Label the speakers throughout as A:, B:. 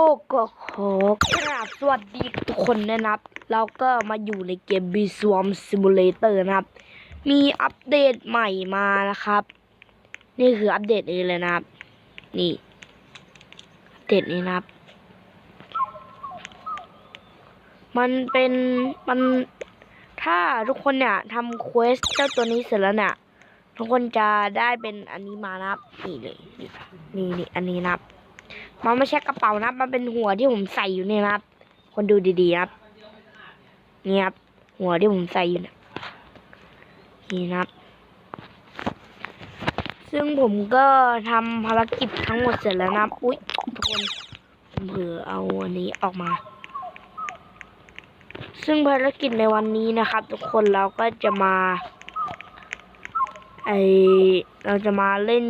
A: โอ้ก็ขอกราบสวัสดีทุกคนนะครับ เราก็มาอยู่ในเกม b s w a r m Simulator นะครับ มีอัปเดตใหม่มานะครับ นี่คืออัปเดตนี้เลยนะครับ นี่ อัปเดตนี้นะครับ มันเป็นมันถ้าทุกคนเนี่ยทำเควสเจ้าตัวนี้เสร็จแล้วเนี่ย ทุกคนจะได้เป็นอันนี้มานะครับ นี่เลยนี่นี่นี่อันนี้นะครับ มันไม่ใช่กระเป๋านะมันเป็นหัวที่ผมใส่อยู่เนี่ยนะครับ คนดูดีๆนะครับ นี่ครับ หัวที่ผมใส่อยู่นะนี่นะครับ ซึ่งผมก็ทำภารกิจทั้งหมดเสร็จแล้วนะอุ๊ยทุกคนผมเผลอเอาอันนี้ออกมา ซึ่งภารกิจในวันนี้นะครับ ทุกคนเราก็จะมาไอเราจะมาเล่น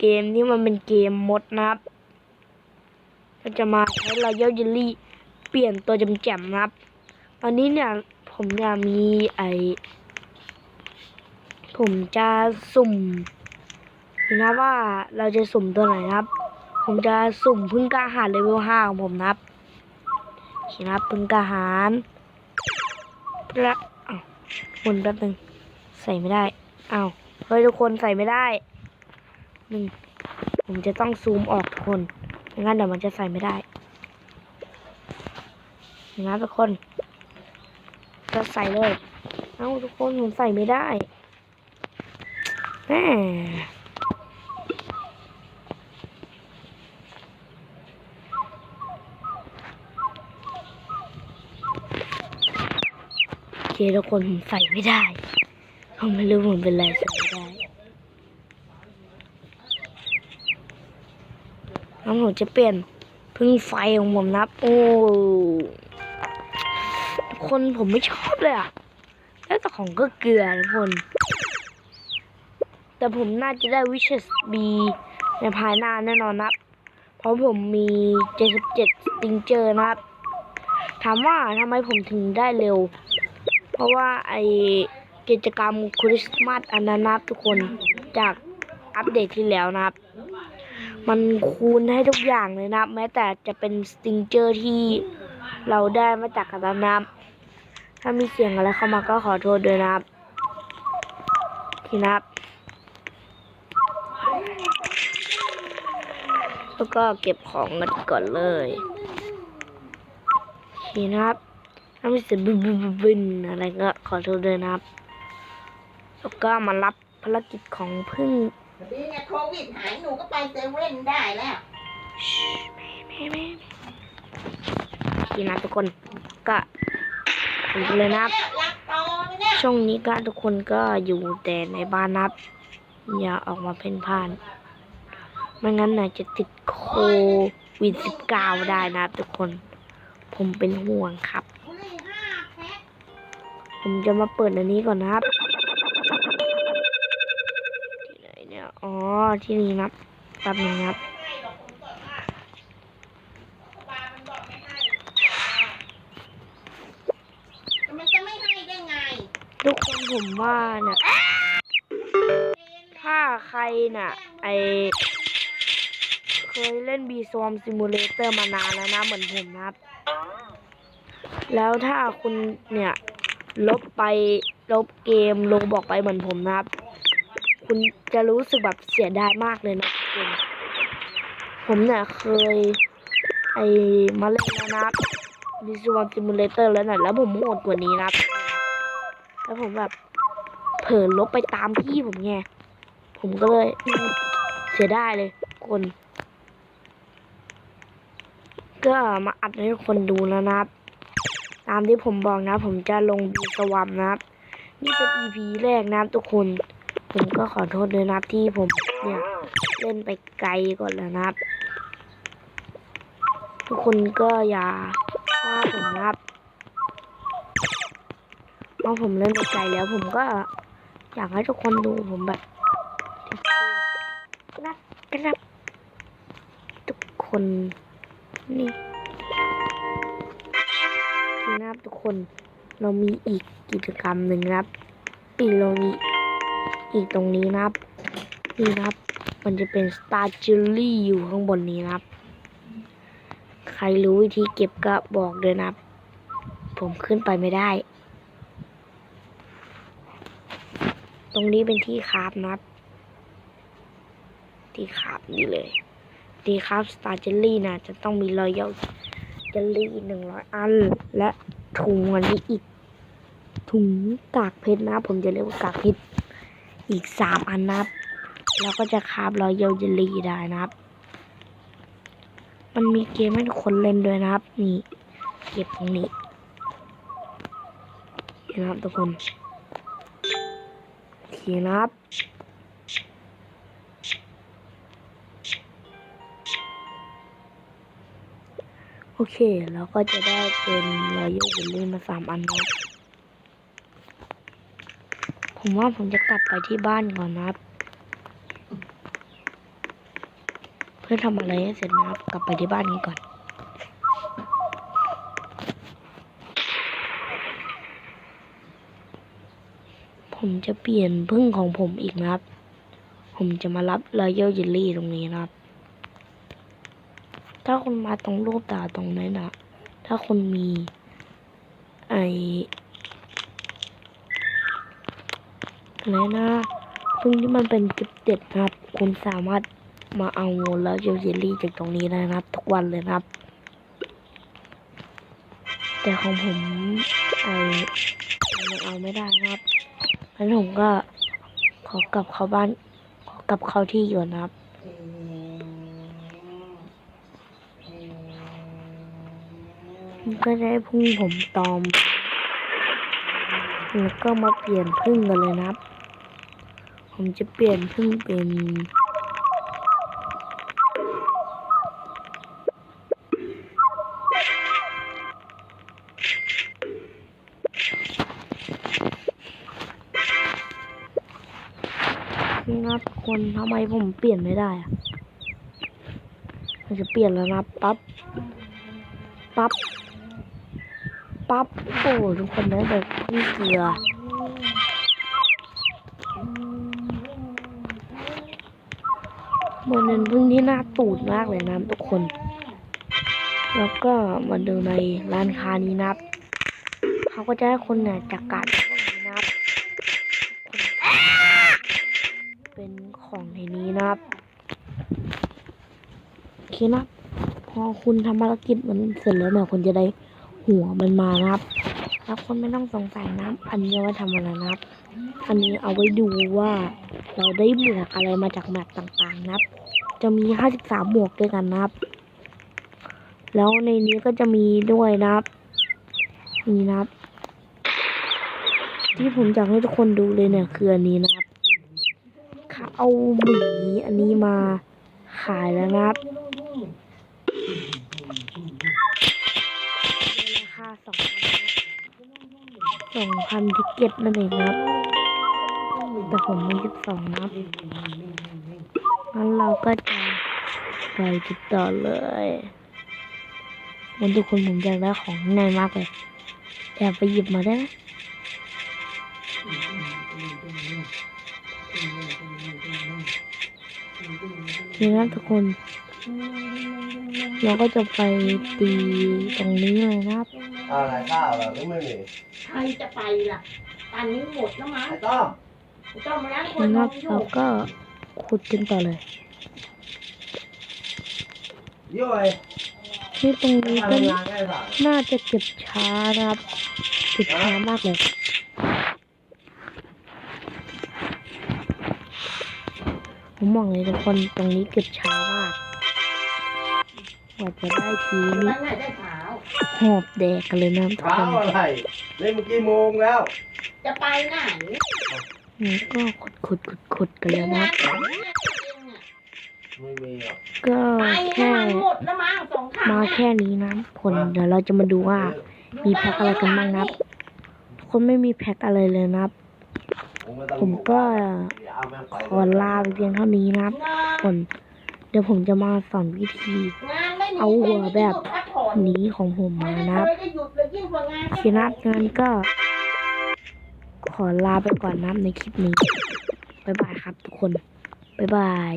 A: เกมที่มันเป็นเกมมดนะครับ เราจะมาใช้รอยเยลเยลลี่เปลี่ยนตัวจำแจมครับ ตอนนี้เนี่ยผมจะมีไอผมจะสุ่มนะว่าเราจะสุ่มตัวไหนครับ ผมจะสุ่มพึ่งกาหาญเลเวลห้าของผมนะครับนะครับพึ่งกาหาญแล้วอ้าวหมุนแป๊บนึงใส่ไม่ได้อ้าวเฮ้ยทุกคนใส่ไม่ได้หนึ่งผมจะต้องซูมออกทุกคน งั้นเดี๋ยวมันจะใส่ไม่ได้นะทุกคนก็ใส่เลย เอ้าทุกคนผมใส่ไม่ได้แหมโอเคทุกคนผมใส่ไม่ได้ผมไม่รู้ผมเป็นไรใส่ไม่ได้ แล้วผมจะเปลี่ยนพึ่งไฟของผมนับโอ้คนผมไม่ชอบเลยอะแล้วแต่ของก็เกลือทุกคน แต่ผมน่าจะได้วิช s บีในภายหน้าแน่นอนนับเพราะผมมี 77สติงเจอร์นะครับ ถามว่าทำไมผมถึงได้เร็ว เพราะว่าไอกิจกรรมคริสต์มาสอันนั้นนับทุกคนจากอัปเดตที่แล้วนะครับ มันคูณให้ทุกอย่างเลยนะ แม้แต่จะเป็นสติงเจอร์ที่เราได้มาจากกระดานน้ำถ้ามีเสียงอะไรเข้ามาก็ขอโทษด้วยนะครับทีนะครับ แล้วก็เก็บของกันก่อนเลยทีนะครับถ้ามีเสียงบึนบึนบึนบึนอะไรก็ขอโทษด้วยนะครับ แล้วก็มารับภารกิจของพึ่ง
B: ดีไงโควิดหายหนูก็ไปเซเว่นได้แล้ว
A: แม่แม่แม่ทีนะทุกคน ก็ถึงเลยนะครับ
B: รักโตไหมเนี่ย
A: ช่วงนี้ก็ทุกคนก็อยู่แต่ในบ้านนะครับ อย่าออกมาเพ่นพ่าน ไม่งั้นน่าจะติดโควิดสิบเก้าได้นะครับทุกคน ผมเป็นห่วงครับ
B: บุหรี่ห้าแพ็ค
A: ผมจะมาเปิดอันนี้ก่อนนะครับ อ๋อ ที่นี่นะครับแป๊บนึงนะครับ
B: มันจะไม่ให้ได้ไง
A: ทุกคนผมว่าเนี่ยถ้าใครน่ะ ไอเคยเล่น b ี s w a r m Simulator มานานแล้วนะเหมือนผมนะครับ แล้วถ้าคุณเนี่ย ลบไปลบเกมลงบอกไปเหมือนผมนะครับ คุณจะรู้สึกแบบเสียดายมากเลยนะทุกคนผมเนี่ยเคย ไอมาเล่นแล้วนะครับ b ี s w a r m Simulator แล้วน่ะแล้วผมโหดกว่านี้นะแล้วผมแบบเผลอลบไปตามพี่ผมไง ผมก็เลยเสียดายเลยคน ก็มาอัดให้ทุกคนดูแล้วนะครับตามที่ผมบอกนะ ผมจะลงบีสวัมนะครับ นี่เป็น EP แรกนะทุกคน ผมก็ขอโทษด้วยนะครับที่ผมเนี่ยเล่นไปไกลก่อนแล้วนะครับ ทุกคนก็อย่าว่าผมนะครับเพราะผมเล่นไปไกลแล้วผมก็อยากให้ทุกคนดูผมแบบนับนับทุกคนนี่นะครับทุกคนเรามีอีกกิจกรรมหนึ่งนะครับอีเรามี อีกตรงนี้นะครับ นี่นะครับ มันจะเป็น Star Jelly อยู่ข้างบนนี้นะครับ ใครรู้วิธีเก็บก็บอกด้วยนะครับ ผมขึ้นไปไม่ได้ ตรงนี้เป็นที่คราฟนะครับ ที่คราฟนี่เลย ที่คราฟสตาร์เจลลี่นะจะต้องมีรอยเยลเจลลี่หนึ่งร้อยอัน และถุงอันนี้อีกถุงกากเพชรนะ ผมจะเรียกว่ากากเพชร อีกสามอันนะครับแล้วก็จะคาบรอยเยลเจลลี่ได้นะครับ มันมีเกมให้คนเล่นด้วยนะครับ นี่เก็บตรงนี้เห็นะครับทุกคนโอเคนะครับโอเคแล้วก็จะได้เป็นรอยเยลเจลลี่มาสามอันนะครับ ผมว่าผมจะกลับไปที่บ้านก่อนนะครับ เพื่อทำอะไรให้เสร็จนะครับ กลับไปที่บ้านกันก่อน ผมจะเปลี่ยนพึ่งของผมอีกนะครับ ผมจะมารับรอยเยลเจลลี่ตรงนี้นะครับ ถ้าคุณมาตรงรูปตาตรงนั้นนะถ้าคุณมี ไออะ ไรนะพึ่งที่มันเป็นกิฟเด็ดนะครับ คุณสามารถมาเอาแล้วเจลเจลลี่จากตรงนี้ได้นะครับ ทุกวันเลยนะครับ แต่ของผมไอยังเอาไม่ได้นะครับงั้นผมก็ขอกลับเข้าบ้านขอกลับเข้าที่อยู่นะครับก็ได้พึ่งผมตอมแล้วก็มาเปลี่ยนพึ่งกันเลยนะครับ ผมจะเปลี่ยนพึ่งเป็นที่นับคนทำไมผมเปลี่ยนไม่ได้อะผมจะเปลี่ยนแล้วนะปั๊บ ปั๊บ ปั๊บ โอ้ทุกคนได้แบบพึ่เกลือ มันเป็นพึ่งที่น่าตูดมากเลยนะทุกคน แล้วก็มาดูในร้านค้านี้นะครับเขาก็จะให้คนเนี่ยจัดการพวกนี้นะครับเป็นของในนี้นะครับโอเคนะพอคุณทำภารกิจมันเสร็จแล้วเนี่ยคุณจะได้หัวมันมานะครับ แล้วคนไม่ต้องสงสัยนะอันนี้เอาไว้ทำอะไรนะครับ อันนี้เอาไว้ดูว่า เราได้หมวกอะไรมาจากแมปต่างๆนะครับ จะมี53หมวกด้วยกันนะครับ แล้วในนี้ก็จะมีด้วยนะครับนี่นะครับ ที่ผมอยากให้ทุกคนดูเลยเนี่ยคืออันนี้นะครับเขาเอาหมีอันนี้มาขายแล้วนะครับ สองพันทิกเก็ตนั่นเองนะครับ แต่ผมมีสิบสองนับงั้นเราก็จะไปติดต่อเลยวันทุกคนผมอยากได้ของง่ายมากเลยแอบไปหยิบมาได้ไหมทีนั้นทุกคน เราก็จะไปตีตรงนี้เลยนะครับ
C: เอาอะไรข้าวเหรอหรือไม่มี
B: ใครจะไปล่ะตอนนี้หมดแล้วมั้ง
C: ไอ้ต้อม
B: ต้องมาล้างค
A: ที
B: น
A: นั้
B: ม
A: น
B: องอ
A: เรา
B: ยู่
A: ก็ขุดกันต่อเลย
C: ย้อย
A: ที่ตรงนี้
C: มา
A: ก็
C: ทำงานได้ป่ะ
A: น่าจะเก็บช้านะครับเก็บช้ามากเลยผมมองเลยทุกคนตรงนี้เก็บช้ามากกว่าจะได้ทีนี้
B: นั่นแหละได้ขาว
A: หอบแดกกันเลยนะทุก
C: เช้า
A: คน
C: อะไรนี่เมื่อกี้โมงแล้ว
B: จะไปไหน
A: นี่ก็ขุดขุดขุดขุดกันเลย
B: งา
A: นะ
B: นของแม่ตัวเองอะ
C: ไม่มีหรอก
A: ก็
B: ไปให้
A: แค่
B: มันหมดแล้วมั้งสองครั้ง
A: มา
B: อะ
A: แค่นี้นะผลเดี๋ยวเราจะมาดูว่า มีแพ็คอะไรกันบ้างนะครับ ทุกคนไม่มีแพ็คอะไรเลยนะครับ ผมก็ ขอลาไปเพียงเท่านี้นะครับ
B: งาน
A: ผลเดี๋ยวผมจะมาสอนวิธี
B: งานไม่มี
A: เอาหัวแบบ
B: พักผ่ อน
A: นี้ของผม
B: มา
A: นะครับ
B: เคยได้หยุดเลยยิ่งาน
A: โอเคนะครับงั้นก็ ขอลาไปก่อนนะในคลิปนี้ บ๊ายบายครับทุกคน บ๊ายบาย